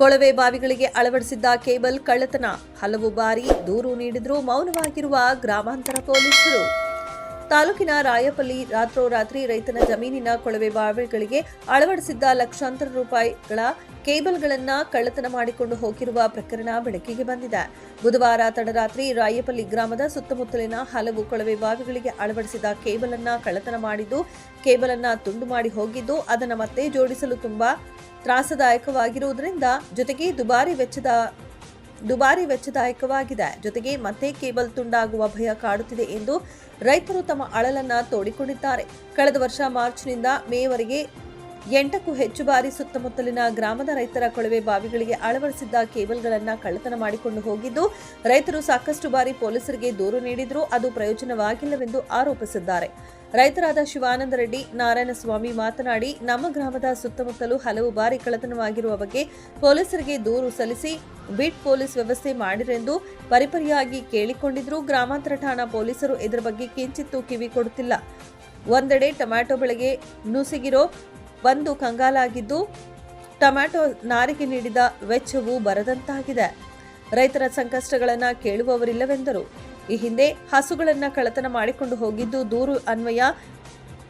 ಕೊಳವೆ ಬಾವಿಗಳಿಗೆ ಅಳವಡಿಸಿದ್ದ ಕೇಬಲ್ ಕಳ್ಳತನ. ಹಲವು ಬಾರಿ ದೂರು ನೀಡಿದರೂ ಮೌನವಾಗಿರುವ ಗ್ರಾಮಾಂತರ ಪೊಲೀಸರು. ತಾಲೂಕಿನ ರಾಯಪಲ್ಲಿ ರಾತ್ರೋರಾತ್ರಿ ರೈತನ ಜಮೀನಿನ ಕೊಳವೆ ಬಾವಿಗಳಿಗೆ ಅಳವಡಿಸಿದ್ದ ಲಕ್ಷಾಂತರ ರೂಪಾಯಿಗಳ ಕೇಬಲ್ಗಳನ್ನು ಕಳ್ಳತನ ಮಾಡಿಕೊಂಡು ಹೋಗಿರುವ ಪ್ರಕರಣ ಬೆಳಕಿಗೆ ಬಂದಿದೆ. ಬುಧವಾರ ತಡರಾತ್ರಿ ರಾಯಪಲ್ಲಿ ಗ್ರಾಮದ ಸುತ್ತಮುತ್ತಲಿನ ಹಲವು ಕೊಳವೆ ಬಾವಿಗಳಿಗೆ ಅಳವಡಿಸಿದ ಕೇಬಲ್ ಅನ್ನು ಕಳ್ಳತನ ಮಾಡಿದ್ದು ಕೇಬಲ್ ಅನ್ನು ತುಂಡು ಮಾಡಿ ಹೋಗಿದ್ದು, ಅದನ್ನು ಮತ್ತೆ ಜೋಡಿಸಲು ತುಂಬಾ ತ್ರಾಸದಾಯಕವಾಗಿರುವುದರಿಂದ ಜೊತೆಗೆ ದುಬಾರಿ ವೆಚ್ಚದ, ದುಬಾರಿ ವೆಚ್ಚದಾಯಕವಾಗಿದೆ. ಜೊತೆಗೆ ಮತ್ತೆ ಕೇಬಲ್ ತುಂಡಾಗುವ ಭಯ ಕಾಡುತ್ತಿದೆ ಎಂದು ರೈತರು ತಮ್ಮ ಅಳಲನ್ನ ತೋಡಿಕೊಂಡಿದ್ದಾರೆ. ಕಳೆದ ವರ್ಷ ಮಾರ್ಚ್ನಿಂದ ಮೇವರೆಗೆ ಎಂಟಕ್ಕೂ ಹೆಚ್ಚು ಬಾರಿ ಸುತ್ತಮುತ್ತಲಿನ ಗ್ರಾಮದ ರೈತರ ಕೊಳವೆ ಬಾವಿಗಳಿಗೆ ಅಳವಡಿಸಿದ್ದ ಕೇಬಲ್ಗಳನ್ನು ಕಳ್ಳತನ ಮಾಡಿಕೊಂಡು ಹೋಗಿದ್ದು, ರೈತರು ಸಾಕಷ್ಟು ಬಾರಿ ಪೊಲೀಸರಿಗೆ ದೂರು ನೀಡಿದರೂ ಅದು ಪ್ರಯೋಜನವಾಗಿಲ್ಲವೆಂದು ಆರೋಪಿಸಿದ್ದಾರೆ. ರೈತರಾದ ಶಿವಾನಂದ ರೆಡ್ಡಿ ನಾರಾಯಣಸ್ವಾಮಿ ಮಾತನಾಡಿ, ನಮ್ಮ ಗ್ರಾಮದ ಸುತ್ತಮುತ್ತಲು ಹಲವು ಬಾರಿ ಕಳ್ಳತನವಾಗಿರುವ ಬಗ್ಗೆ ಪೊಲೀಸರಿಗೆ ದೂರು ಸಲ್ಲಿಸಿ ಬಿಟ್ ಪೊಲೀಸ್ ವ್ಯವಸ್ಥೆ ಮಾಡಿರೆಂದು ಪರಿಪರಿಯಾಗಿ ಕೇಳಿಕೊಂಡಿದ್ರು ಗ್ರಾಮಾಂತರ ಠಾಣಾ ಪೊಲೀಸರು ಇದರ ಬಗ್ಗೆ ಕಿಂಚಿತ್ತೂ ಕಿವಿ ಕೊಡುತ್ತಿಲ್ಲ. ಒಂದೆಡೆ ಟೊಮ್ಯಾಟೊ ಬೆಳೆಗೆ ನುಸಿಗಿರೋ ಒಂದು ಕಂಗಾಲಾಗಿದ್ದು, ಟೊಮ್ಯಾಟೊ ನಾರಿಗೆ ನೀಡಿದ ವೆಚ್ಚವು ಬರದಂತಾಗಿದೆ. ರೈತರ ಸಂಕಷ್ಟಗಳನ್ನು ಕೇಳುವವರಿಲ್ಲವೆಂದರು. ಈ ಹಿಂದೆ ಹಸುಗಳನ್ನು ಕಳತನ ಮಾಡಿಕೊಂಡು ಹೋಗಿದ್ದು ದೂರು ಅನ್ವಯ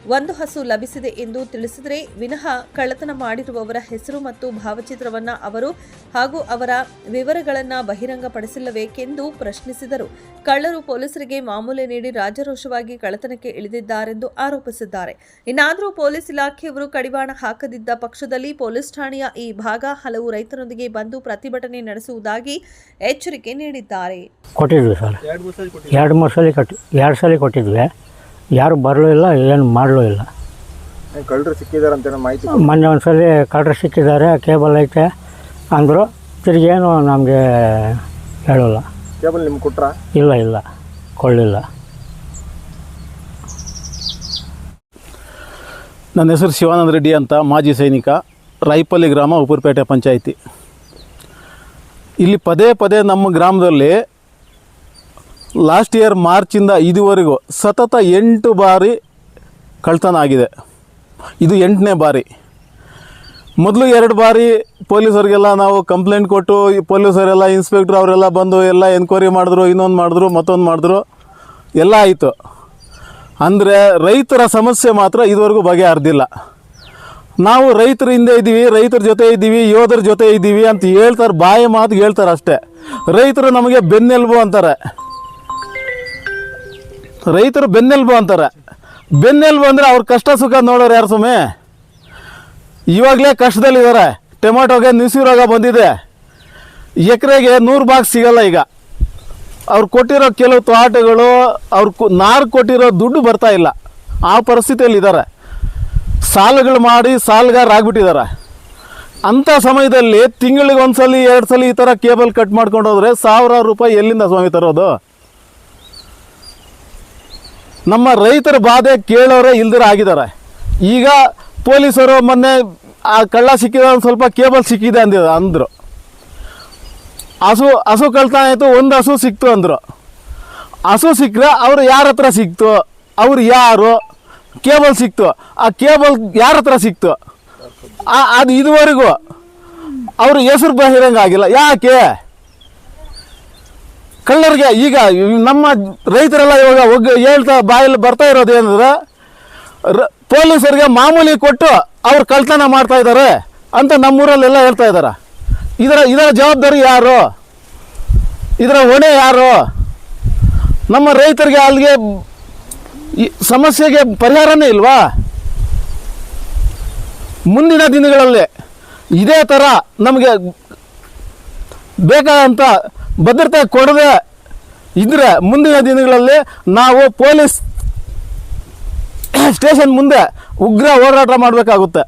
ಒಂದು ಹಸು ಲಭಿಸಿದೆ ಎಂದು ತಿಳಿಸಿದರೆ ವಿನಃ ಕಳ್ಳತನ ಮಾಡಿರುವವರ ಹೆಸರು ಮತ್ತು ಭಾವಚಿತ್ರವನ್ನ ಅವರು ಹಾಗೂ ಅವರ ವಿವರಗಳನ್ನು ಬಹಿರಂಗಪಡಿಸಿಲ್ಲಬೇಕೆಂದು ಪ್ರಶ್ನಿಸಿದರು. ಕಳ್ಳರು ಪೊಲೀಸರಿಗೆ ಮಾಮೂಲಿ ನೀಡಿ ರಾಜರೋಷವಾಗಿ ಕಳ್ಳತನಕ್ಕೆ ಇಳಿದಿದ್ದಾರೆಂದು ಆರೋಪಿಸಿದ್ದಾರೆ. ಇನ್ನಾದರೂ ಪೊಲೀಸ್ ಇಲಾಖೆಯವರು ಕಡಿವಾಣ ಹಾಕದಿದ್ದ ಪಕ್ಷದಲ್ಲಿ ಪೊಲೀಸ್ ಠಾಣೆಯ ಈ ಭಾಗ ಹಲವು ರೈತರೊಂದಿಗೆ ಬಂದು ಪ್ರತಿಭಟನೆ ನಡೆಸುವುದಾಗಿ ಎಚ್ಚರಿಕೆ ನೀಡಿದ್ದಾರೆ. ಕೊಟ್ಟಿದ್ವಿ ಸರ್. ಎರಡು ಮೂರು ಸಲ ಕೊಟ್ಟು ಎರಡು ಸಲ ಕೊಟ್ಟಿದ್ವಿ. ಯಾರು ಬರಲೂ ಇಲ್ಲ ಏನು ಮಾಡಲೂ ಇಲ್ಲ. ಕಳ್ಳರು ಸಿಕ್ಕಿದ್ದಾರೆ ಅಂತ ಮಾಹಿತಿ ಮೊನ್ನೆ ಒಂದು ಸಲ ಕಳ್ಳರು ಸಿಕ್ಕಿದ್ದಾರೆ ಕೇಬಲ್ ಐತೆ ಅಂದರು ತಿರುಗೇನು ಏನು ನಮಗೆ ಹೇಳೋಲ್ಲ. ಕೇಬಲ್ ನಿಮ್ಗೆ ಕೊಟ್ರ? ಇಲ್ಲ ಇಲ್ಲ ಕೊಳ್ಳಿಲ್ಲ ನನ್ನ ಹೆಸರು ಶಿವಾನಂದ ರೆಡ್ಡಿ ಅಂತ ಮಾಜಿ ಸೈನಿಕ ರಾಯಪಲ್ಲಿ ಗ್ರಾಮ ಉಪರ್ಪೇಟೆ ಪಂಚಾಯಿತಿ. ಇಲ್ಲಿ ಪದೇ ಪದೇ ನಮ್ಮ ಗ್ರಾಮದಲ್ಲಿ ಲಾಸ್ಟ್ ಇಯರ್ ಮಾರ್ಚಿಂದ ಇದುವರೆಗೂ ಸತತ ಎಂಟು ಬಾರಿ ಕಳ್ತನ ಆಗಿದೆ. ಇದು ಎಂಟನೇ ಬಾರಿ. ಮೊದಲು ಎರಡು ಬಾರಿ ಪೊಲೀಸರಿಗೆಲ್ಲ ನಾವು ಕಂಪ್ಲೇಂಟ್ ಕೊಟ್ಟು ಪೊಲೀಸರೆಲ್ಲ, ಇನ್ಸ್ಪೆಕ್ಟ್ರ್ ಅವರೆಲ್ಲ ಬಂದು ಎಲ್ಲ ಎನ್ಕ್ವೈರಿ ಮಾಡಿದ್ರು, ಇನ್ನೊಂದು ಮಾಡಿದ್ರು, ಮತ್ತೊಂದು ಮಾಡಿದ್ರು, ಎಲ್ಲ ಆಯಿತು. ಅಂದರೆ ರೈತರ ಸಮಸ್ಯೆ ಮಾತ್ರ ಇದುವರೆಗೂ ಬಗೆಹರಿದಿಲ್ಲ. ನಾವು ರೈತರ ಹಿಂದೆ ಇದ್ದೀವಿ, ರೈತರ ಜೊತೆ ಇದ್ದೀವಿ, ಯೋಧರ ಜೊತೆ ಇದ್ದೀವಿ ಅಂತ ಹೇಳ್ತಾರೆ, ಬಾಯಿ ಮಾತು ಹೇಳ್ತಾರೆ ಅಷ್ಟೇ. ರೈತರು ನಮಗೆ ಬೆನ್ನೆಲುಬು ಅಂತಾರೆ. ರೈತರು ಬೆನ್ನೆಲುಬು ಅಂತಾರೆ. ಬೆನ್ನೆಲುಬು ಅಂದರೆ ಅವ್ರ ಕಷ್ಟ ಸುಖ ನೋಡೋರು ಯಾರು ಸುಮ್ಮನೆ ಇವಾಗಲೇ ಕಷ್ಟದಲ್ಲಿದ್ದಾರೆ. ಟೊಮ್ಯಾಟೋಗೆ ನುಸಿ ರೋಗ ಬಂದಿದೆ. ಎಕರೆಗೆ ನೂರು ಬಾಕ್ಸ್ ಸಿಗಲ್ಲ ಈಗ. ಅವ್ರು ಕೊಟ್ಟಿರೋ ಕೆಲವು ತೋಟಗಳು, ಅವ್ರು ನಾರು ಕೊಟ್ಟಿರೋ ದುಡ್ಡು ಬರ್ತಾ ಇಲ್ಲ. ಆ ಪರಿಸ್ಥಿತಿಯಲ್ಲಿ ಇದ್ದಾರೆ ಸಾಲುಗಳು ಮಾಡಿ ಸಾಲಗಾರ ಆಗ್ಬಿಟ್ಟಿದ್ದಾರೆ. ಅಂಥ ಸಮಯದಲ್ಲಿ ತಿಂಗಳಿಗೆ ಸಲ ಎರಡು ಸಲ ಈ ಥರ ಕೇಬಲ್ ಕಟ್ ಮಾಡ್ಕೊಂಡು ಹೋದರೆ ಸಾವಿರಾರು ರೂಪಾಯಿ ಎಲ್ಲಿಂದ ಸ್ವಾಮಿ ತರೋದು? ನಮ್ಮ ರೈತರ ಬಾಧೆ ಕೇಳೋರೇ ಇಲ್ದಿರ ಆಗಿದ್ದಾರೆ. ಈಗ ಪೊಲೀಸರು ಮೊನ್ನೆ ಆ ಕಳ್ಳ ಸಿಕ್ಕಿದ ಒಂದು ಸ್ವಲ್ಪ ಕೇಬಲ್ ಸಿಕ್ಕಿದೆ ಅಂದ ಅಂದರು. ಹಸು ಹಸು ಕಳ್ತಾನ ಆಯಿತು ಒಂದು ಹಸು ಸಿಕ್ತು ಅಂದರು. ಹಸು ಸಿಕ್ಕರೆ ಅವರು ಯಾರ ಹತ್ರ ಸಿಕ್ತು? ಅವ್ರು ಯಾರು? ಕೇಬಲ್ ಸಿಕ್ತು. ಆ ಕೇಬಲ್ ಯಾರ ಹತ್ರ ಸಿಕ್ತು? ಅದು ಇದುವರೆಗೂ. ಅವ್ರ ಹೆಸರು ಬಹಿರಂಗ ಆಗಿಲ್ಲ. ಯಾಕೆ? ಕಳ್ಳರಿಗೆ ಈಗ ನಮ್ಮ ರೈತರೆಲ್ಲ ಇವಾಗ ಒಗ್ಗ ಹೇಳ್ತಾ ಬಾಯಲ್ಲಿ ಬರ್ತಾ ಇರೋದು ಏನಂದ್ರೆ ಪೊಲೀಸರಿಗೆ ಮಾಮೂಲಿ ಕೊಟ್ಟು ಅವ್ರು ಕಳ್ತನ ಮಾಡ್ತಾ ಇದ್ದಾರೆ ಅಂತ ನಮ್ಮೂರಲ್ಲೆಲ್ಲ ಹೇಳ್ತಾ ಇದ್ದಾರೆ. ಇದರ ಇದರ ಜವಾಬ್ದಾರಿ ಯಾರು? ಇದರ ಹೊಣೆ ಯಾರು? ನಮ್ಮ ರೈತರಿಗೆ ಅಲ್ಲಿಗೆ ಸಮಸ್ಯೆಗೆ ಪರಿಹಾರನೇ ಇಲ್ವಾ? ಮುಂದಿನ ದಿನಗಳಲ್ಲಿ ಇದೇ ಥರ ನಮಗೆ ಬೇಕಾದಂಥ ಭದ್ರತೆ ಕೊಡದೆ ಇದ್ರೆ ಮುಂದಿನ ದಿನಗಳಲ್ಲಿ ನಾವು ಪೊಲೀಸ್ ಸ್ಟೇಷನ್ ಮುಂದೆ ಉಗ್ರ ಹೋರಾಟ ಮಾಡಬೇಕಾಗುತ್ತೆ.